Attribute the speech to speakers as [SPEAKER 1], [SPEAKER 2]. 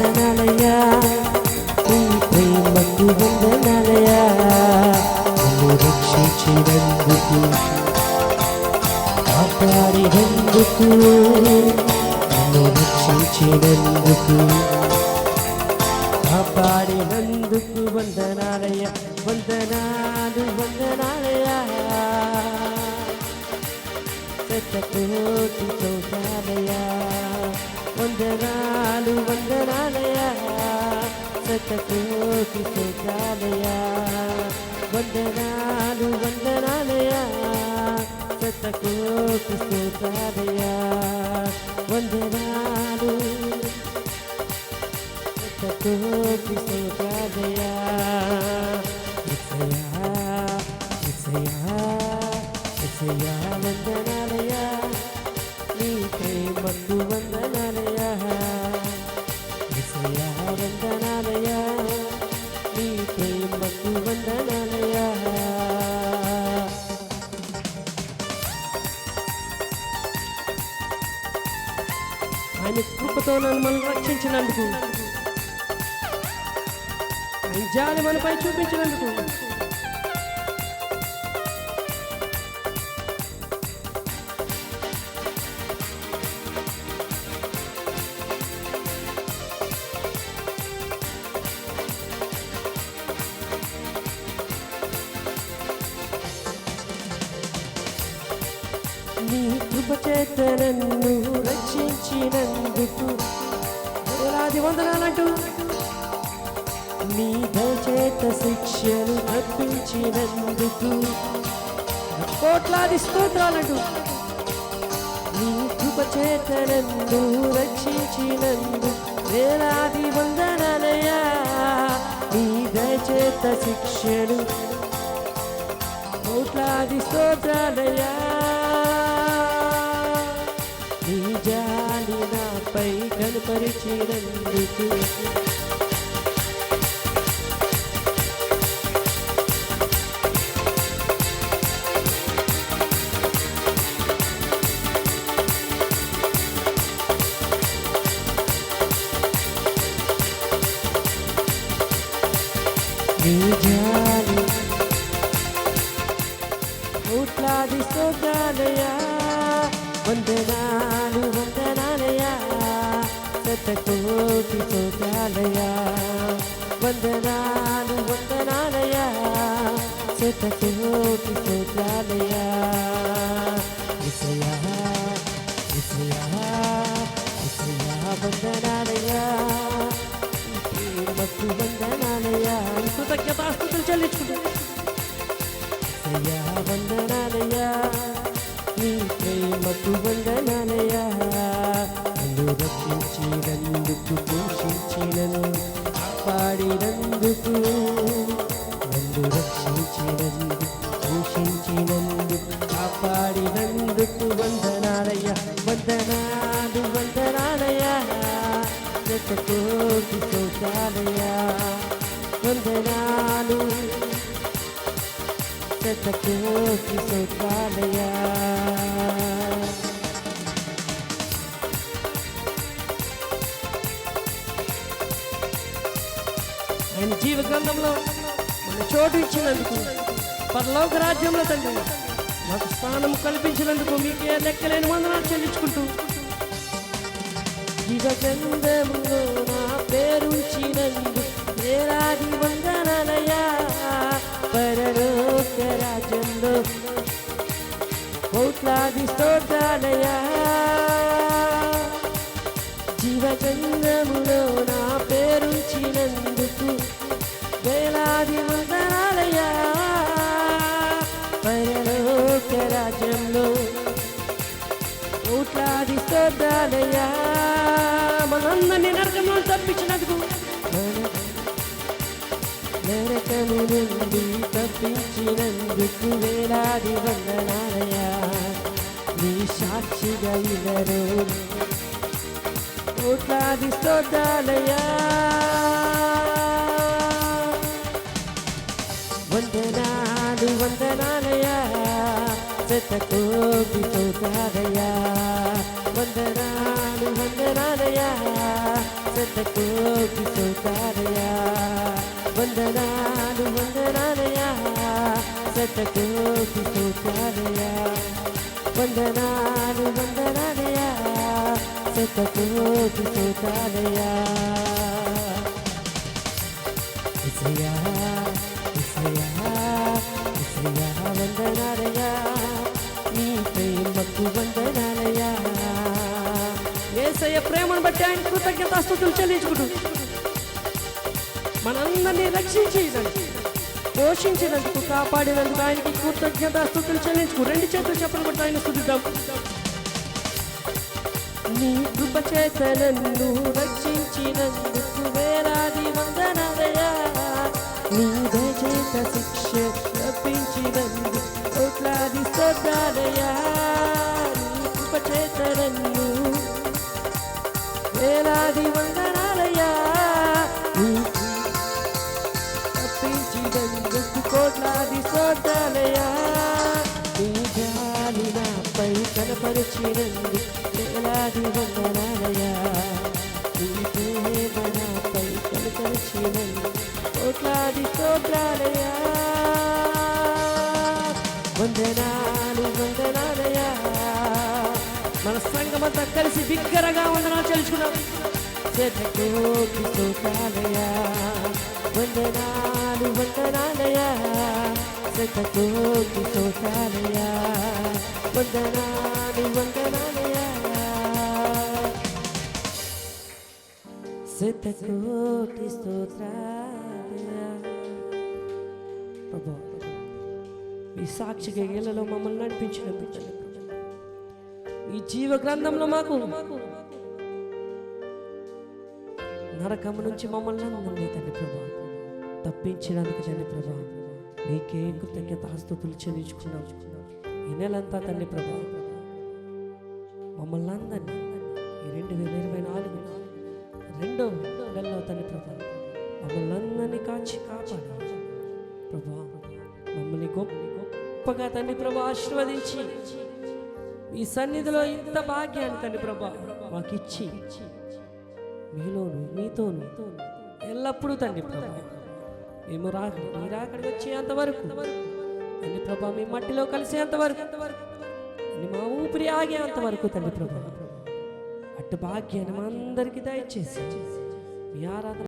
[SPEAKER 1] వందనాలయ్యా. నీ ప్రేమకు వందనాలయ్యా. నన్ను రక్షించినందుకు కాపాడినందుకు నన్ను రక్షించినందుకు కాపాడినందుకు వందనాలయ్య. వందనాలు వందనాలయ్యా. శతకోటి చౌకాలయ్యా వందనాలు వందనాలయా శతకోటి చౌకాలయ్యా వందనాలు వందనాలయా శతకోటి చౌకాలయ్యా వందనాలు శతకోటి చౌకాలయ్యా ఇసయా ఇసయా ఇసయా వందనాలయా నీ ప్రేమకు వందనాలయ్యా ఇసయా వందనాలయ్యా నీ ప్రేమకు వందనాలయ్యా ఆయన కృపతో నన్ను మనం రక్షించినందుకు ఆయన జాలి మనపై చూపించినందుకు కృపచేత నన్ను రక్షించినందుకు. వేలాది వందనాలంటూ నీ దయచేత శిక్షను తప్పించినందుకు. కోట్లాది స్తోత్రాలంటూ నీ కృపచేత నన్ను రక్షించినందుకు. వేలాది వందనాలయ్యా. నీ దయచేత శిక్షను కోట్లాది స్తోత్రాలయ్యా. కనపరిచినందుకు నీ జాలి కోట్లాది స్తోత్రాలయ్యా వందనాలు వందనాలయ్యా శతకోటి స్తోత్రాలయ్యా వందనాలు వందనాలయ్యా శతకోటి స్తోత్రాలయ్యా విషయా విషయా విషయా వందనాలయ్యా ప్రేమకు వందనాలయ్యా కృతజ్ఞతాస్తుతులు చెల్లించుకుంటా అయ్యా వందనాలయ్యా నీ ప్రేమకు వందనాలయ్యా నన్ను రక్షించినందుకు పోషించినను కాపాడినందుకు నన్ను రక్షించినందుకు పోషించినందుకు కాపాడినందుకు వందనాలయ్యా వందనాలు వందనాలయ్యా శతకోటి స్తోత్రాలయ్యా వందనాలు శతకోటి స్తోత్రాలయ్యా ఆయన జీవ గ్రంథంలో మన చోటు ఇచ్చినందుకు పరలోక రాజ్యంలో తండ్రి మాకు స్థానం కల్పించినందుకు మీకే లెక్కలేని వందనాలు చెల్లించుకుంటూ జీవ గ్రంథంలో నా పేరుంచినందుకు వేలాది వందనాలయ్యా పరలోక రాజ్యంలో కోట్లాది స్తోత్రాలయ్యా. జీవగంధములో నా పేరుంచినందుకు వేలాది వందనాలయ్యా. పరలోక రాజ్యంలో కోట్లాది స్తోత్రాలయ్యా. మనందరినీ నరకంలో తప్పించినందుకు నరకము నుండి తప్పించినందుకు వేలాది వందనాలయ్యా. నీ సాక్షిగా ఇదరు కోట్లాది స్తోత్రాలయ్యా. వందనాలు వందనాలయ్యా. శతకోటి స్తోత్రాలయ్యా. వందనాలు వందనాలయా శతకోటి స్తోత్రాలయా వందనాలు వందనాలయా శతకోటి స్తోత్రాలయా వందనాలు వందనాలయా శతకోటి స్తోత్రాలయా ఇసయా ఇసయా ఇసయా వందనాలయా నీ ప్రేమకు వందనాలయా ఏసయ్య ప్రేమను బట్టి ఆయన కృతజ్ఞతాస్తుతులు చెల్లించుకుంటూ మనందరినీ రక్షించేదండి పోషించినందుకు కాపాడినందుకు ఆయనకి కృతజ్ఞత స్థుతులు చెల్లించుకు. రెండు చేతులు చెప్పలు కొట్టి ఆయన స్థుతిద్దాం. నీ కృప చేత నన్ను రక్షించినందుకు వేలాది వందనాలయా నీ దయచేత శిక్ష కనపరిచినందుకు వేలాది వందనాలయా నీ ప్రేమ నాపై కోట్లాది స్తోత్రాలయా వందనాలు వందనాలయా మన సంగమంతా కలిసి బిగ్గరగా వందనాలు చెల్చుకున్నాం వందనాలు వందనాలయా శతకోటి స్తోత్రాలయా వందనాలు వందనాలయా శతకోటి స్తోత్రాలయా ప్రభా ఈ సాక్షిగా ఏళ్ళలో మమ్మల్ని నడిపించినందుకు ఈ జీవ గ్రంథంలో మాకు నరకము నుంచి మమ్మల్ని అందరినీ తండ్రి ప్రభా తప్పించడానికి తండ్రి ప్రభా నీకే కృతజ్ఞత ఆస్తుతులు చెల్లించుకున్నాం. ఈ నెలంతా తల్లి ప్రభా మమ్మల్ని అందరినీ ఈ రెండు వేల ఇరవై నాలుగు రెండో నెలలో తల్లి ప్రభా మమ్మల్ని అందరినీ కాచి కాపాడు. ప్రభా మమ్మల్ని గొప్ప గొప్పగా తల్లి ప్రభా ఆశీర్వదించి ఈ సన్నిధిలో ఇంత భాగ్యాన్ని తండ్రి ప్రభా మాకు ఇచ్చి మీలోను మీతోను ఎల్లప్పుడూ తండ్రి ప్రభా మేము రాక మీరు అక్కడికి వచ్చేంత వరకు. తండ్రి ప్రభా మీ మట్టిలో కలిసేంత వరకు. అన్ని మా ఊపిరి ఆగేంత వరకు తల్లి ప్రభా. అటు భాగ్యాన్ని మా అందరికీ దయచేసి మీ ఆరాధన